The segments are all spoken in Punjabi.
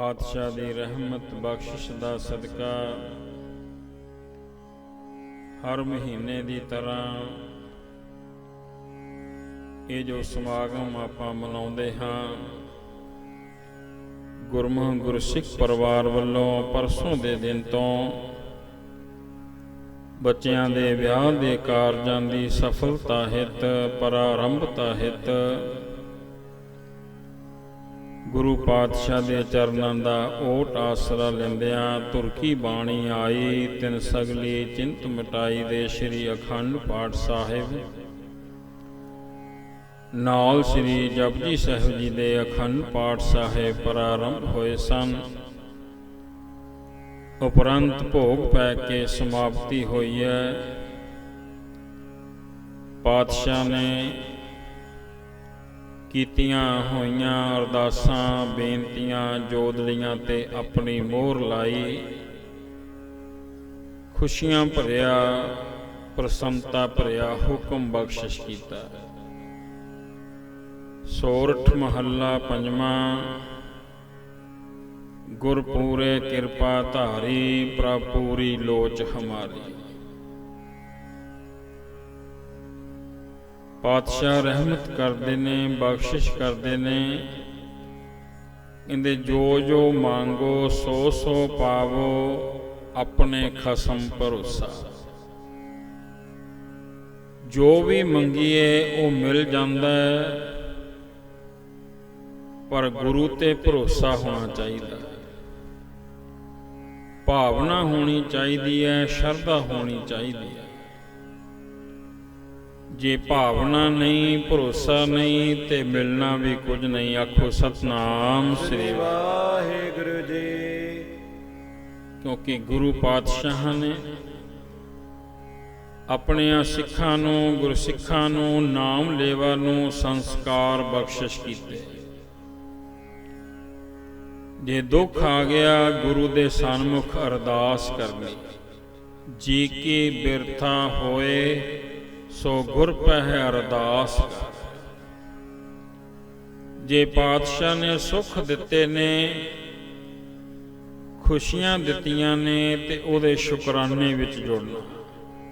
ਪਾਤਸ਼ਾਹ ਦੀ ਰਹਿਮਤ ਬਖਸ਼ਿਸ਼ ਦਾ ਸਦਕਾ ਹਰ ਮਹੀਨੇ ਦੀ ਤਰ੍ਹਾਂ ਇਹ ਜੋ ਸਮਾਗਮ ਆਪਾਂ ਮਨਾਉਂਦੇ ਹਾਂ, ਗੁਰਮੁਖ ਗੁਰਸਿੱਖ ਪਰਿਵਾਰ ਵੱਲੋਂ ਪਰਸੋਂ ਦੇ ਦਿਨ ਤੋਂ ਬੱਚਿਆਂ ਦੇ ਵਿਆਹ ਦੇ ਕਾਰਜਾਂ ਦੀ ਸਫਲਤਾ ਹਿਤ, ਪ੍ਰਾਰੰਭਤਾ ਹਿਤ ਗੁਰੂ ਪਾਤਸ਼ਾਹ ਦੇ ਚਰਨਾਂ ਦਾ ਓਟ ਆਸਰਾ ਲੈਂਦਿਆਂ ਤੁਰਕੀ ਬਾਣੀ ਆਈ, ਤਿਨ ਸਗਲੀ ਚਿੰਤ ਮਿਟਾਈ ਦੇ ਸ੍ਰੀ ਅਖੰਡ ਪਾਠ ਸਾਹਿਬ। ਨਾਲ ਸ੍ਰੀ ਜਪਜੀ ਸਾਹਿਬ ਜੀ ਦੇ ਅਖੰਡ ਪਾਠ ਸਾਹਿਬ ਪ੍ਰਾਰੰਭ ਹੋਏ ਸਨ। ਉਪਰੰਤ ਭੋਗ ਪੈ ਕੇ ਸਮਾਪਤੀ ਹੋਈ ਹੈ। ਪਾਤਸ਼ਾਹ ਨੇ ਕੀਤੀਆਂ ਹੋਈਆਂ ਅਰਦਾਸਾਂ, ਬੇਨਤੀਆਂ ਜੋਦਲੀਆਂ ਤੇ ਆਪਣੀ ਮੋਹਰ ਲਾਈ। ਖੁਸ਼ੀਆਂ ਭਰਿਆ, ਪ੍ਰਸੰਨਤਾ ਭਰਿਆ ਹੁਕਮ ਬਖਸ਼ਿਸ਼ ਕੀਤਾ। ਸੋਰਠ ਮਹੱਲਾ ਪੰਜਵਾਂ। ਗੁਰਪੂਰੇ ਕਿਰਪਾ ਧਾਰੀ, ਪ੍ਰਭ ਪੂਰੀ ਲੋਚ ਹਮਾਰੀ। ਪਾਤਸ਼ਾਹ ਰਹਿਮਤ ਕਰਦੇ ਨੇ, ਬਖਸ਼ਿਸ਼ ਕਰਦੇ ਨੇ। ਕਹਿੰਦੇ ਜੋ ਜੋ ਮੰਗੋ, ਸੋ ਸੋ ਪਾਵੋ, ਆਪਣੇ ਖਸਮ ਭਰੋਸਾ। ਜੋ ਵੀ ਮੰਗੀਏ, ਉਹ ਮਿਲ ਜਾਂਦਾ ਹੈ। ਪਰ ਗੁਰੂ ਤੇ ਭਰੋਸਾ ਹੋਣਾ ਚਾਹੀਦਾ ਭਾਵਨਾ ਹੋਣੀ ਚਾਹੀਦੀ ਹੈ, ਸ਼ਰਧਾ ਹੋਣੀ ਚਾਹੀਦੀ ਹੈ। ਜੇ ਭਾਵਨਾ ਨਹੀਂ ਭਰੋਸਾ ਨਹੀਂ ਤੇ ਮਿਲਣਾ ਵੀ ਕੁਝ ਨਹੀਂ ਆਖੋ ਸਤਨਾਮ ਸ੍ਰੀ ਵਾਹਿਗੁਰੂ ਜੀ। ਕਿਉਂਕਿ ਗੁਰੂ ਪਾਤਸ਼ਾਹ ਨੇ ਆਪਣਿਆਂ ਸਿੱਖਾਂ ਨੂੰ ਗੁਰਸਿੱਖਾਂ ਨੂੰ ਨਾਮ ਲੇਵਾ ਨੂੰ ਸੰਸਕਾਰ ਬਖਸ਼ਿਸ਼ ਕੀਤੇ। ਜੇ ਦੁੱਖ ਆ ਗਿਆ ਗੁਰੂ ਦੇ ਸਨਮੁਖ ਅਰਦਾਸ ਕਰਨੀ। ਜੀ ਕੀ ਬਿਰਥਾ ਹੋਏ ਸੋ ਗੁਰ ਪਹਿ ਅਰਦਾਸ ਜੇ ਪਾਤਸ਼ਾਹ ਨੇ ਸੁਖ ਦਿੱਤੇ ਨੇ, ਖੁਸ਼ੀਆਂ ਦਿੱਤੀਆਂ ਨੇ, ਤੇ ਉਹਦੇ ਸ਼ੁਕਰਾਨੇ ਵਿੱਚ ਜੁੜਨਾ,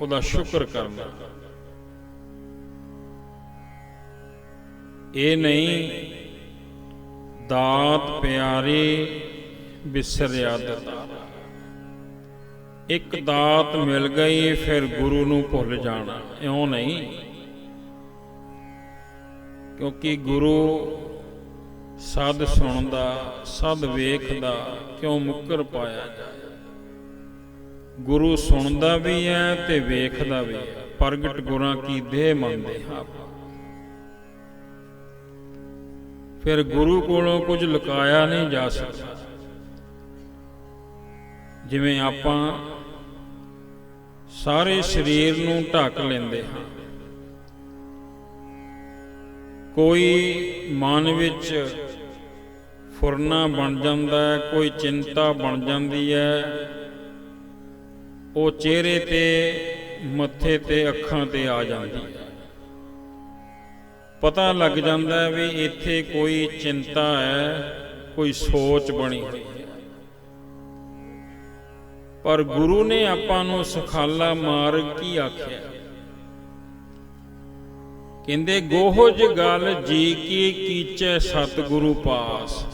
ਉਹਦਾ ਸ਼ੁਕਰ ਕਰਨਾ। ਇਹ ਨਹੀਂ, ਦਾਤ ਪਿਆਰੀ ਬਿਸਰਿਆ ਦਤਾ। ਇੱਕ ਦਾਤ ਮਿਲ ਗਈ, ਫਿਰ ਗੁਰੂ ਨੂੰ ਭੁੱਲ ਜਾਣਾ। ਇਉਂ ਨਹੀਂ। ਕਿਉਂਕਿ ਗੁਰੂ ਸਦ ਸੁਣਦਾ, ਸਦ ਵੇਖਦਾ, ਕਿਉਂ ਮੁੱਕਰ ਪਾਇਆ ਜਾਏ? ਗੁਰੂ ਸੁਣਦਾ ਵੀ ਹੈ ਤੇ ਵੇਖਦਾ ਵੀ ਹੈ ਪ੍ਰਗਟ ਗੁਰਾਂ ਕੀ ਦੇਹ ਮੰਨਦੇ ਹਾਂ ਫਿਰ ਗੁਰੂ ਕੋਲੋਂ ਕੁਝ ਲੁਕਾਇਆ ਨਹੀਂ ਜਾ ਸਕਦਾ। ਜਿਵੇਂ ਆਪਾਂ ਸਾਰੇ ਸਰੀਰ ਨੂੰ ਢੱਕ ਲੈਂਦੇ ਹਾਂ। ਕੋਈ ਮਨ ਵਿੱਚ ਫੁਰਨਾ ਬਣ ਜਾਂਦਾ ਹੈ, ਕੋਈ ਚਿੰਤਾ ਬਣ ਜਾਂਦੀ ਹੈ, ਉਹ ਚਿਹਰੇ ਤੇ, ਮੱਥੇ ਤੇ, ਅੱਖਾਂ ਤੇ ਆ ਜਾਂਦੀ ਹੈ। ਪਤਾ ਲੱਗ ਜਾਂਦਾ ਵੀ ਇੱਥੇ ਕੋਈ ਚਿੰਤਾ ਹੈ, ਕੋਈ ਸੋਚ ਬਣੀ ਹੋਈ ਹੈ। ਪਰ ਗੁਰੂ ਨੇ ਆਪਾਂ ਨੂੰ ਸੁਖਾਲਾ ਮਾਰਗ ਕੀ ਆਖਿਆ? ਕਹਿੰਦੇ ਗੋਹਜ ਗਲ ਜੀ ਕੀ ਕੀਚੈ ਸਤਿਗੁਰੂ ਪਾਸ।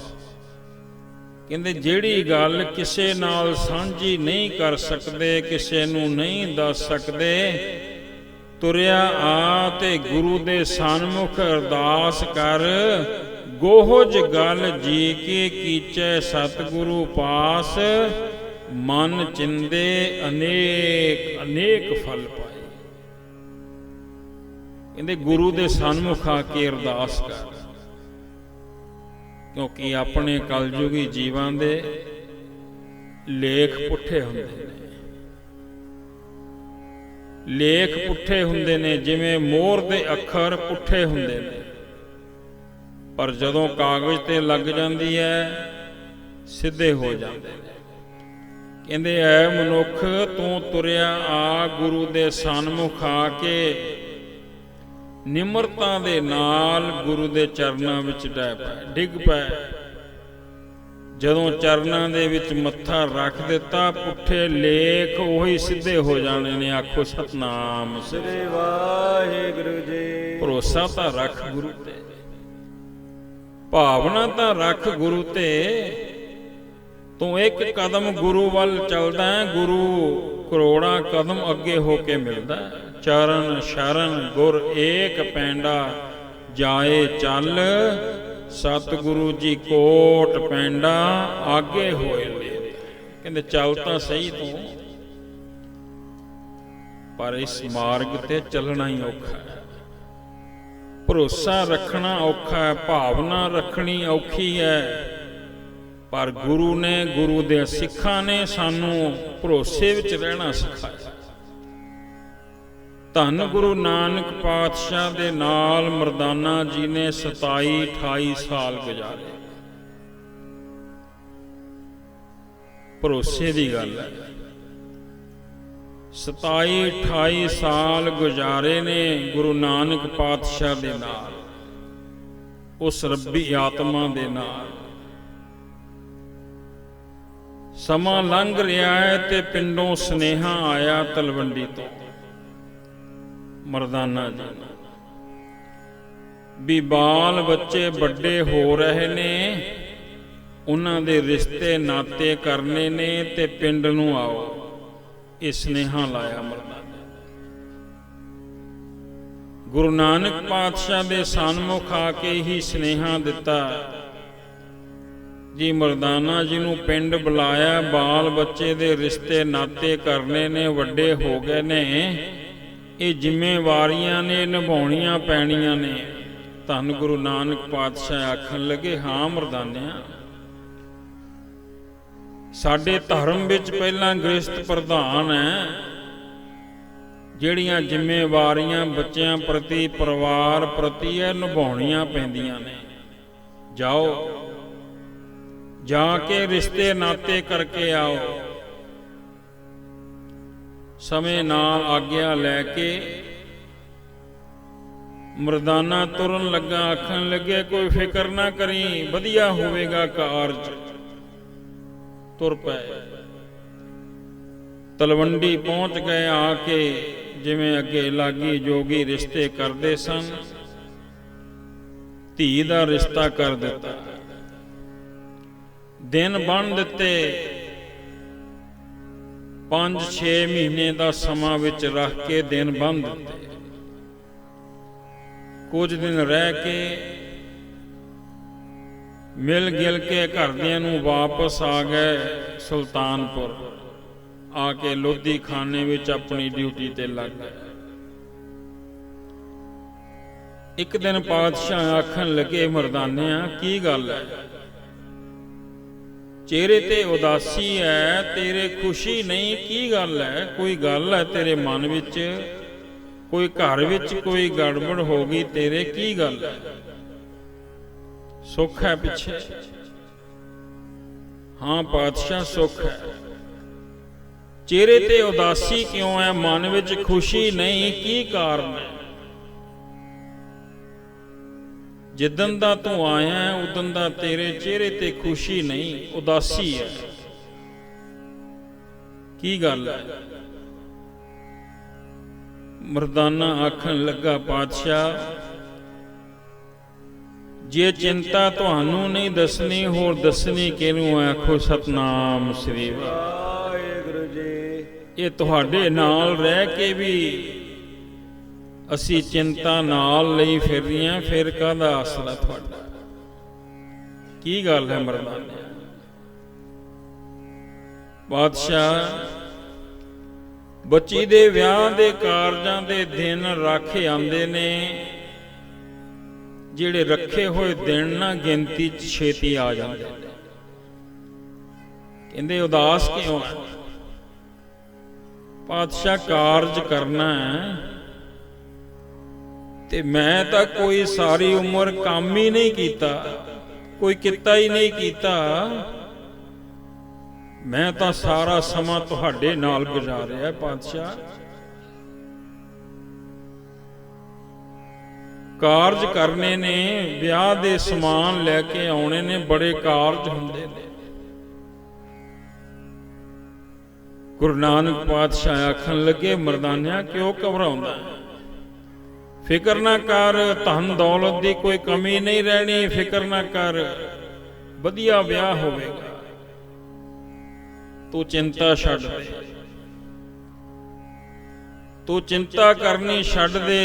ਕਹਿੰਦੇ, ਜਿਹੜੀ ਗੱਲ ਕਿਸੇ ਨਾਲ ਸਾਂਝੀ ਨਹੀਂ ਕਰ ਸਕਦੇ, ਕਿਸੇ ਨੂੰ ਨਹੀਂ ਦੱਸ ਸਕਦੇ, ਤੁਰਿਆ ਆ ਤੇ ਗੁਰੂ ਦੇ ਸਨਮੁਖ ਅਰਦਾਸ ਕਰ ਗੋਹਜ ਗੱਲ ਜੀ ਕੇ ਕੀਚੈ ਸਤਿਗੁਰੂ ਪਾਸ ਮਨ ਚਿੰਦੇ ਅਨੇਕ ਅਨੇਕ ਫਲ ਪਾਏ। ਕਹਿੰਦੇ ਗੁਰੂ ਦੇ ਸਨਮੁਖ ਆ ਕੇ ਅਰਦਾਸ ਕਰ। ਕਿਉਂਕਿ ਆਪਣੇ ਕਲਯੁਗੀ ਜੀਵਾਂ ਦੇ ਲੇਖ ਪੁੱਠੇ ਹੁੰਦੇ ਨੇ। ਲੇਖ ਪੁੱਠੇ ਹੁੰਦੇ ਨੇ, ਜਿਵੇਂ ਮੋਹਰ ਦੇ ਅੱਖਰ ਪੁੱਠੇ ਹੁੰਦੇ ਨੇ। ਪਰ ਜਦੋਂ ਕਾਗਜ਼ ਤੇ ਲੱਗ ਜਾਂਦੀ ਹੈ, ਸਿੱਧੇ ਹੋ ਜਾਂਦੇ ਨੇ। ਕਹਿੰਦੇ ਐ ਮਨੁੱਖ ਤੂੰ ਤੁਰਿਆ ਆ ਗੁਰੂ ਦੇ ਸਨਮੁਖ ਆ ਕੇ ਨਿਮਰਤਾ ਦੇ ਨਾਲ ਗੁਰੂ ਦੇ ਚਰਨਾਂ ਵਿੱਚ ਡੈ ਪੈ ਡਿੱਗ ਪੈ। ਜਦੋਂ ਚਰਨਾਂ ਦੇ ਵਿੱਚ ਮੱਥਾ ਰੱਖ ਦਿੱਤਾ ਪੁੱਠੇ ਲੇਖ ਉਹੀ ਸਿੱਧੇ ਹੋ ਜਾਣੇ ਨੇ ਆਖੋ ਸਤਨਾਮ ਸ੍ਰੀ ਵਾਹਿਗੁਰੂ ਜੀ। ਭਰੋਸਾ ਤਾਂ ਰੱਖ ਗੁਰੂ ਤੇ ਭਾਵਨਾ ਤਾਂ ਰੱਖ ਗੁਰੂ ਤੇ। ਤੂੰ ਇੱਕ ਕਦਮ ਗੁਰੂ ਵੱਲ ਚੱਲਦਾ ਗੁਰੂ ਕਰੋੜਾਂ ਕਦਮ ਅੱਗੇ ਹੋ ਕੇ ਮਿਲਦਾ ਚਰਨ ਸ਼ਰਨ ਗੁਰ ਏਕ ਪੈਂਡਾ ਜਾਏ ਚੱਲ, ਸਤਿਗੁਰੂ ਜੀ ਕੋਟ ਪੈਂਡਾ ਆਗੇ ਹੋਏ ਨੇ। ਕਹਿੰਦੇ ਚੱਲ ਤਾਂ ਸਹੀ ਤੂੰ, ਪਰ ਇਸ ਮਾਰਗ ਤੇ ਚੱਲਣਾ ਹੀ ਔਖਾ ਹੈ। ਭਰੋਸਾ ਰੱਖਣਾ ਔਖਾ ਹੈ, ਭਾਵਨਾ ਰੱਖਣੀ ਔਖੀ ਹੈ। ਪਰ ਗੁਰੂ ਨੇ ਗੁਰੂ ਦੇ ਸਿੱਖਾਂ ਨੇ ਸਾਨੂੰ ਭਰੋਸੇ ਵਿੱਚ ਰਹਿਣਾ ਸਿਖਾਇਆ। ਧੰਨ ਗੁਰੂ ਨਾਨਕ ਪਾਤਸ਼ਾਹ ਦੇ ਨਾਲ ਮਰਦਾਨਾ ਜੀ ਨੇ 27 28 ਸਾਲ ਗੁਜ਼ਾਰੇ। ਭਰੋਸੇ ਦੀ ਗੱਲ ਹੈ। 27 28 ਸਾਲ ਗੁਜ਼ਾਰੇ ਨੇ ਗੁਰੂ ਨਾਨਕ ਪਾਤਸ਼ਾਹ ਦੇ ਨਾਲ, ਉਸ ਰੱਬੀ ਆਤਮਾ ਦੇ ਨਾਲ। ਸਮਾਂ ਲੰਘ ਰਿਹਾ ਹੈ ਤੇ ਪਿੰਡੋਂ ਸਨੇਹਾ ਆਇਆ ਤਲਵੰਡੀ ਤੋਂ। ਮਰਦਾਨਾ ਜੀ, ਵੀ ਬਾਲ ਬੱਚੇ ਵੱਡੇ ਹੋ ਰਹੇ ਨੇ, ਉਹਨਾਂ ਦੇ ਰਿਸ਼ਤੇ ਨਾਤੇ ਕਰਨੇ ਨੇ ਤੇ ਪਿੰਡ ਨੂੰ ਆਓ। ਇਹ ਸਨੇਹਾ ਲਾਇਆ ਮਰਦਾਨਾ ਗੁਰੂ ਨਾਨਕ ਪਾਤਸ਼ਾਹ ਦੇ ਸਨਮੁਖ ਆ ਕੇ ਹੀ ਸਨੇਹਾ ਦਿੱਤਾ। ਜੀ, ਮਰਦਾਨਾ ਜੀ ਨੂੰ ਪਿੰਡ ਬੁਲਾਇਆ, ਬਾਲ ਬੱਚੇ ਦੇ ਰਿਸ਼ਤੇ ਨਾਤੇ ਕਰਨੇ ਨੇ, ਵੱਡੇ ਹੋ ਗਏ ਨੇ। ਇਹ ਜ਼ਿੰਮੇਵਾਰੀਆਂ ਨੇ, ਨਿਭਾਉਣੀਆਂ ਪੈਣੀਆਂ ਨੇ। ਧੰਨ ਗੁਰੂ ਨਾਨਕ ਪਾਤਸ਼ਾਹ ਆਖਣ ਲੱਗੇ, ਹਾਂ ਮਰਦਾਨਿਆਂ, ਸਾਡੇ ਧਰਮ ਵਿੱਚ ਪਹਿਲਾਂ ਗ੍ਰਸਤ ਪ੍ਰਧਾਨ ਹੈ। ਜਿਹੜੀਆਂ ਜ਼ਿੰਮੇਵਾਰੀਆਂ ਬੱਚਿਆਂ ਪ੍ਰਤੀ, ਪਰਿਵਾਰ ਪ੍ਰਤੀ ਹੈ, ਨਿਭਾਉਣੀਆਂ ਪੈਂਦੀਆਂ ਨੇ। ਜਾਓ ਜਾ ਕੇ ਰਿਸ਼ਤੇ ਨਾਤੇ ਕਰਕੇ ਆਓ। ਸਮੇਂ ਨਾਲ ਆਗਿਆ ਲੈ ਕੇ ਮਰਦਾਨਾ ਤੁਰਨ ਲੱਗਾ, ਆਖਣ ਲੱਗੇ, ਕੋਈ ਫਿਕਰ ਨਾ ਕਰੀ, ਵਧੀਆ ਹੋਵੇਗਾ ਕਾਰਜ। ਤੁਰ ਪਏ। ਤਲਵੰਡੀ ਪਹੁੰਚ ਗਏ ਆ ਕੇ ਜਿਵੇਂ ਅੱਗੇ ਲਾਗੀ ਜੋਗੀ ਰਿਸ਼ਤੇ ਕਰਦੇ ਸਨ। ਧੀ ਦਾ ਰਿਸ਼ਤਾ ਕਰ ਦਿੱਤਾ। ਦਿਨ ਬਣ ਦਿੱਤੇ। 5-6 ਮਹੀਨੇ ਦਾ ਸਮਾਂ ਵਿੱਚ ਰੱਖ ਕੇ ਦਿਨ ਬੰਨ ਦਿੱਤੇ। ਕੁਝ ਦਿਨ ਰਹਿ ਕੇ ਮਿਲ ਗਿਲ ਕੇ ਘਰਦਿਆਂ ਨੂੰ ਵਾਪਸ ਆ ਗਏ ਸੁਲਤਾਨਪੁਰ। ਆ ਕੇ ਲੋਧੀ ਖਾਨੇ ਵਿੱਚ ਆਪਣੀ ਡਿਊਟੀ ਤੇ ਲੱਗ ਗਏ। ਇੱਕ ਦਿਨ ਪਾਤਸ਼ਾਹ ਆਖਣ ਲੱਗੇ, ਮਰਦਾਨਿਆਂ, ਕੀ ਗੱਲ ਹੈ? ਚਿਹਰੇ ਤੇ ਉਦਾਸੀ ਹੈ, ਤੇਰੇ ਖੁਸ਼ੀ ਨਹੀਂ, ਕੀ ਗੱਲ ਹੈ? ਕੋਈ ਗੱਲ ਹੈ ਤੇਰੇ ਮਨ ਵਿੱਚ? ਕੋਈ ਘਰ ਵਿੱਚ ਕੋਈ ਗੜਬੜ ਹੋ ਗਈ ਤੇਰੇ, ਕੀ ਗੱਲ ਹੈ? ਸੁੱਖ ਹੈ ਪਿੱਛੇ? ਹਾਂ, ਪਾਤਸ਼ਾਹ, ਸੁੱਖ ਹੈ। ਚਿਹਰੇ ਤੇ ਉਦਾਸੀ ਕਿਉਂ ਹੈ? ਮਨ ਵਿੱਚ ਖੁਸ਼ੀ ਨਹੀਂ, ਕੀ ਕਾਰਨ ਹੈ? ਜਿੱਦਨ ਦਾ ਤੂੰ ਆਇਆ ਉਦਨ ਦਾ ਤੇਰੇ ਚਿਹਰੇ ਤੇ ਖੁਸ਼ੀ ਨਹੀਂ, ਉਦਾਸੀ ਹੈ। ਕੀ ਗੱਲ ਹੈ? ਮਰਦਾਨਾ ਆਖਣ ਲੱਗਾ, ਪਾਤਸ਼ਾਹ, ਜੇ ਚਿੰਤਾ ਤੁਹਾਨੂੰ ਨਹੀਂ ਦੱਸਣੀ, ਹੋਰ ਦੱਸਣੀ ਕਿਹਨੂੰ ਆਖੋ, ਸਤਨਾਮ ਸ੍ਰੀ ਵਾਹਿਗੁਰੂ ਜੀ। ਇਹ ਤੁਹਾਡੇ ਨਾਲ ਰਹਿ ਕੇ ਵੀ ਅਸੀਂ ਚਿੰਤਾ ਨਾਲ ਲਈ ਫਿਰਦੀਆਂ ਫਿਰ ਕਾਹਦਾ ਆਸਰਾ ਤੁਹਾਡਾ? ਕੀ ਗੱਲ ਹੈ ਮਰਦਾਨੇ ਬਾਦਸ਼ਾਹ, ਬੱਚੀ ਦੇ ਵਿਆਹ ਦੇ ਕਾਰਜਾਂ ਦੇ ਦਿਨ ਰਾਖੇ ਆਉਂਦੇ ਨੇ, ਜਿਹੜੇ ਰੱਖੇ ਹੋਏ ਦਿਨ ਨਾ ਗਿਣਤੀ 'ਚ ਛੇਤੀ ਆ ਜਾਂਦੇ ਕਹਿੰਦੇ, ਉਦਾਸ ਕਿਉਂ ਪਾਤਸ਼ਾਹ ਕਾਰਜ ਕਰਨਾ ਹੈ ਤੇ ਮੈਂ ਤਾਂ ਕੋਈ ਸਾਰੀ ਉਮਰ ਕੰਮ ਹੀ ਨਹੀਂ ਕੀਤਾ, ਕੋਈ ਕੀਤਾ ਹੀ ਨਹੀਂ ਕੀਤਾ। ਮੈਂ ਤਾਂ ਸਾਰਾ ਸਮਾਂ ਤੁਹਾਡੇ ਨਾਲ ਗੁਜ਼ਾਰਿਆ ਪਾਤਸ਼ਾਹ। ਕਾਰਜ ਕਰਨੇ ਨੇ, ਵਿਆਹ ਦੇ ਸਮਾਨ ਲੈ ਕੇ ਆਉਣੇ ਨੇ, ਬੜੇ ਕਾਰਜ ਹੁੰਦੇ ਨੇ। ਗੁਰੂ ਨਾਨਕ ਪਾਤਸ਼ਾਹ ਆਖਣ ਲੱਗੇ, ਮਰਦਾਨਿਆਂ ਕਿਉਂ ਘਬਰਾਉਂਦਾ ਹੈ? ਫਿਕਰ ਨਾ ਕਰ, ਧਨ ਦੌਲਤ ਦੀ ਕੋਈ ਕਮੀ ਨਹੀਂ ਰਹਿਣੀ, ਫਿਕਰ ਨਾ ਕਰ, ਵਧੀਆ ਵਿਆਹ ਹੋਵੇਗਾ। ਤੂੰ ਚਿੰਤਾ ਛੱਡ ਦੇ। ਤੂੰ ਚਿੰਤਾ ਕਰਨੀ ਛੱਡ ਦੇ।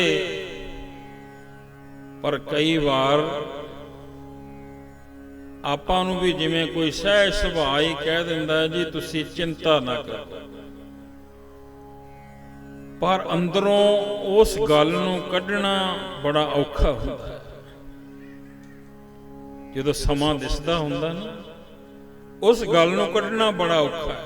ਪਰ ਕਈ ਵਾਰ ਆਪਾਂ ਨੂੰ ਵੀ ਜਿਵੇਂ ਕੋਈ ਸਹਿ ਸੁਭਾਅ ਹੀ ਕਹਿ ਦਿੰਦਾ ਜੀ, ਤੁਸੀਂ ਚਿੰਤਾ ਨਾ ਕਰੋ। ਪਰ ਅੰਦਰੋਂ ਉਸ ਗੱਲ ਨੂੰ ਕੱਢਣਾ ਬੜਾ ਔਖਾ ਹੁੰਦਾ ਹੈ। ਜਦੋਂ ਸਮਾਂ ਦਿਸਦਾ ਹੁੰਦਾ ਨਾ, ਉਸ ਗੱਲ ਨੂੰ ਕੱਢਣਾ ਬੜਾ ਔਖਾ ਹੈ।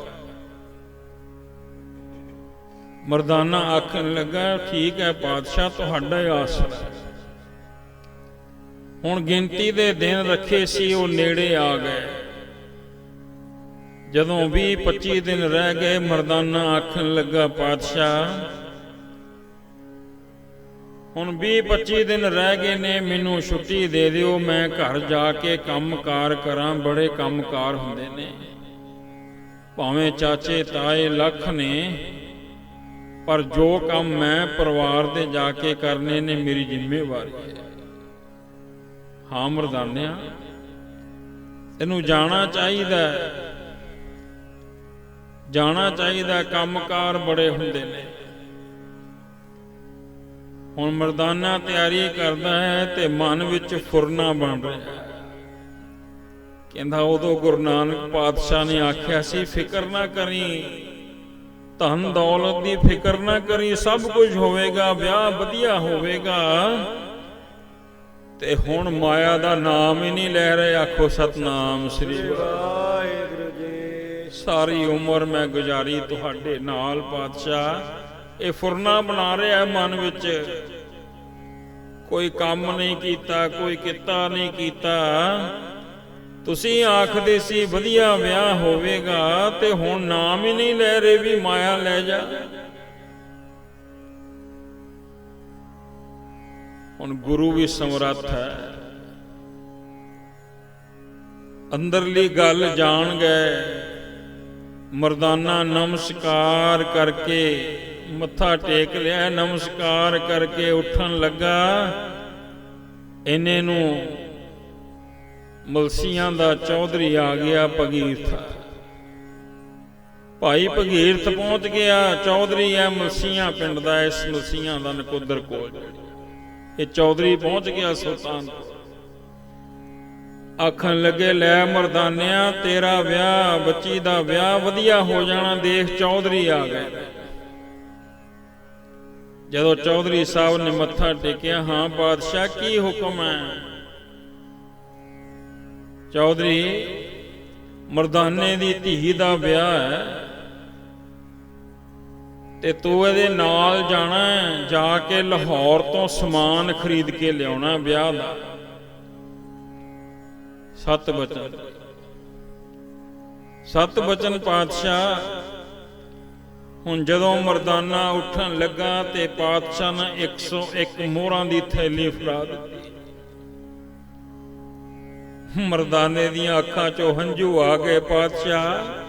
ਮਰਦਾਨਾ ਆਖਣ ਲੱਗਾ, ਠੀਕ ਹੈ ਪਾਤਸ਼ਾਹ, ਤੁਹਾਡਾ ਹੀ ਆਸਰਾ ਹੁਣ ਗਿਣਤੀ ਦੇ ਦਿਨ ਰੱਖੇ ਸੀ, ਉਹ ਨੇੜੇ ਆ ਗਏ। ਜਦੋਂ 20 25 ਦਿਨ ਰਹਿ ਗਏ, ਮਰਦਾਨਾ ਆਖਣ ਲੱਗਾ, ਪਾਤਸ਼ਾਹ ਹੁਣ 20 25 ਦਿਨ ਰਹਿ ਗਏ ਨੇ ਮੈਨੂੰ ਛੁੱਟੀ ਦੇ ਦਿਓ ਮੈਂ ਘਰ ਜਾ ਕੇ ਕੰਮਕਾਰ ਕਰਾਂ ਬੜੇ ਕੰਮਕਾਰ ਹੁੰਦੇ ਨੇ। ਭਾਵੇਂ ਚਾਚੇ ਤਾਏ ਲੱਖ ਨੇ ਪਰ ਜੋ ਕੰਮ ਮੈਂ ਪਰਿਵਾਰ ਦੇ ਜਾ ਕੇ ਕਰਨੇ ਨੇ ਮੇਰੀ ਜ਼ਿੰਮੇਵਾਰੀ ਹੈ। ਹਾਂ ਮਰਦਾਨਿਆ ਤੈਨੂੰ ਜਾਣਾ ਚਾਹੀਦਾ ਜਾਣਾ ਚਾਹੀਦਾ ਹੈ, ਕੰਮਕਾਰ ਬੜੇ ਹੁੰਦੇ ਨੇ। ਹੁਣ ਮਰਦਾਨਾ ਤਿਆਰੀ ਕਰਦਾ ਹੈ ਤੇ ਮਨ ਵਿੱਚ ਫੁਰਨਾ ਬਣ ਰਿਹਾ ਹੈ। ਕਹਿੰਦਾ ਉਦੋਂ ਗੁਰੂ ਨਾਨਕ ਪਾਤਸ਼ਾਹ ਨੇ ਆਖਿਆ ਸੀ ਫਿਕਰ ਨਾ ਕਰੀ ਧਨ ਦੌਲਤ ਦੀ ਫਿਕਰ ਨਾ ਕਰੀ ਸਭ ਕੁਝ ਹੋਵੇਗਾ ਵਿਆਹ ਵਧੀਆ ਹੋਵੇਗਾ। ਤੇ ਹੁਣ ਮਾਇਆ ਦਾ ਨਾਮ ਹੀ ਨਹੀਂ ਲੈ ਰਹੇ ਆਖੋ ਸਤਨਾਮ ਸ੍ਰੀ ਵਾਹਿਗੁਰੂ ਜੀ ਸਾਰੀ ਉਮਰ ਮੈਂ ਗੁਜ਼ਾਰੀ ਤੁਹਾਡੇ ਨਾਲ ਪਾਤਸ਼ਾਹ। ਇਹ ਫੁਰਨਾ ਬਣਾ ਰਿਹਾ ਹੈ ਮਨ ਵਿੱਚ। ਕੋਈ ਕੰਮ ਨਹੀਂ ਕੀਤਾ, ਕੋਈ ਕੀਤਾ ਨਹੀਂ ਕੀਤਾ। ਤੁਸੀਂ ਆਖਦੇ ਸੀ, ਵਧੀਆ ਵਿਆਹ ਹੋਵੇਗਾ ਤੇ ਹੁਣ ਨਾਮ ਹੀ ਨਹੀਂ ਲੈ ਰਹੇ ਵੀ ਮਾਇਆ ਲੈ ਜਾ। ਹੁਣ ਗੁਰੂ ਵੀ ਸਮਰੱਥ ਹੈ। ਅੰਦਰਲੀ ਗੱਲ ਜਾਣ ਗਏ। ਮਰਦਾਨਾ ਨਮਸਕਾਰ ਕਰਕੇ ਮੱਥਾ ਟੇਕ ਲਿਆ, ਨਮਸਕਾਰ ਕਰਕੇ ਉੱਠਣ ਲੱਗਾ। ਇਹਨੇ ਨੂੰ ਮਲਸੀਆਂ ਦਾ ਚੌਧਰੀ ਆ ਗਿਆ ਭਗੀਰਥ। ਭਾਈ ਭਗੀਰਥ ਪਹੁੰਚ ਗਿਆ, ਚੌਧਰੀ ਹੈ ਮਲਸੀਆਂ ਪਿੰਡ ਦਾ, ਇਸ ਮਲਸੀਆਂ ਦਾ ਨਕੋਦਰ ਕੋਲ। ਇਹ ਚੌਧਰੀ ਪਹੁੰਚ ਗਿਆ ਸੁਲਤਾਨ ਆਖਣ ਲੱਗੇ, ਲੈ ਮਰਦਾਨਿਆ, ਤੇਰਾ ਵਿਆਹ, ਬੱਚੀ ਦਾ ਵਿਆਹ ਵਧੀਆ ਹੋ ਜਾਣਾ, ਦੇਖ ਚੌਧਰੀ ਆ ਗਏ। ਜਦੋਂ ਚੌਧਰੀ ਸਾਹਿਬ ਨੇ ਮੱਥਾ ਟੇਕਿਆ, ਹਾਂ ਬਾਦਸ਼ਾਹ ਕੀ ਹੁਕਮ ਹੈ? ਚੌਧਰੀ ਮਰਦਾਨੇ ਦੀ ਧੀ ਦਾ ਵਿਆਹ ਹੈ ਤੇ ਤੂੰ ਇਹਦੇ ਨਾਲ ਜਾਣਾ ਜਾ ਕੇ ਲਾਹੌਰ ਤੋਂ ਸਮਾਨ ਖਰੀਦ ਕੇ ਲਿਆਉਣਾ ਵਿਆਹ ਦਾ। ਸਤ ਬਚਨ। ਸਤ ਬਚਨ ਪਾਤਸ਼ਾਹ ਹੁਣ ਜਦੋਂ ਮਰਦਾਨਾ ਉੱਠਣ ਲੱਗਾ ਤੇ ਪਾਤਸ਼ਾਹ ਨੇ 101 ਮੋਹਰਾਂ ਦੀ ਥੈਲੀ ਫੜਾ ਦਿੱਤੀ। ਮਰਦਾਨੇ ਦੀਆਂ ਅੱਖਾਂ 'ਚੋਂ ਹੰਝੂ ਆ ਗਏ ਪਾਤਸ਼ਾਹ